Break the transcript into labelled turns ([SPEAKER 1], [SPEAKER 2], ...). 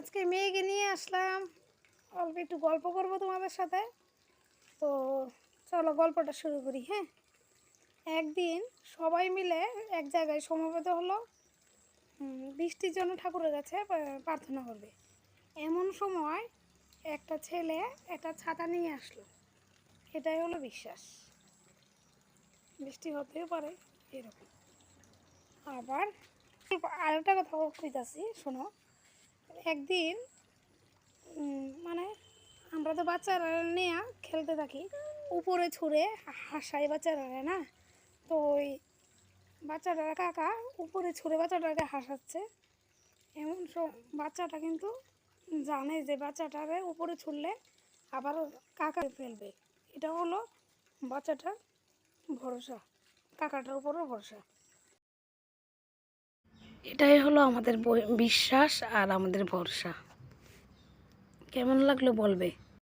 [SPEAKER 1] আজকে মেয়েকে নিয়ে আসলাম। অল্প একটু গল্প করব তোমাদের সাথে। তো চলো গল্পটা শুরু করি হ্যাঁ? একদিন সবাই মিলে এক জায়গায় সমবেত হলো। বৃষ্টির জন্য ঠাকুরের কাছে প্রার্থনা করবে। এমন সময় একটা ছেলে একটা ছাতা নিয়ে আসলো। এটাই হলো বিশ্বাস। বৃষ্টি হতেও পারে, এরকম। আবার আরেকটা কথা কইতাছি শোনো। একদিন মানে আমরা তো বাচ্চারা নিয়ে খেলতে থাকি, উপরে ছুঁড়ে হাসাই বাচ্চারা না? তো ওই বাচ্চাটার কাকা উপরে ছুঁড়ে বাচ্চাটাকে হাসাচ্ছে। এমন সব বাচ্চাটা কিন্তু জানে যে বাচ্চাটারে উপরে ছুড়লে আবার কাকা ফেলবে। এটা হলো বাচ্চাটার ভরসা, কাকাটার উপরও ভরসা। এটাই হলো আমাদের বিশ্বাস আর আমাদের ভরসা। কেমন লাগল বলবে?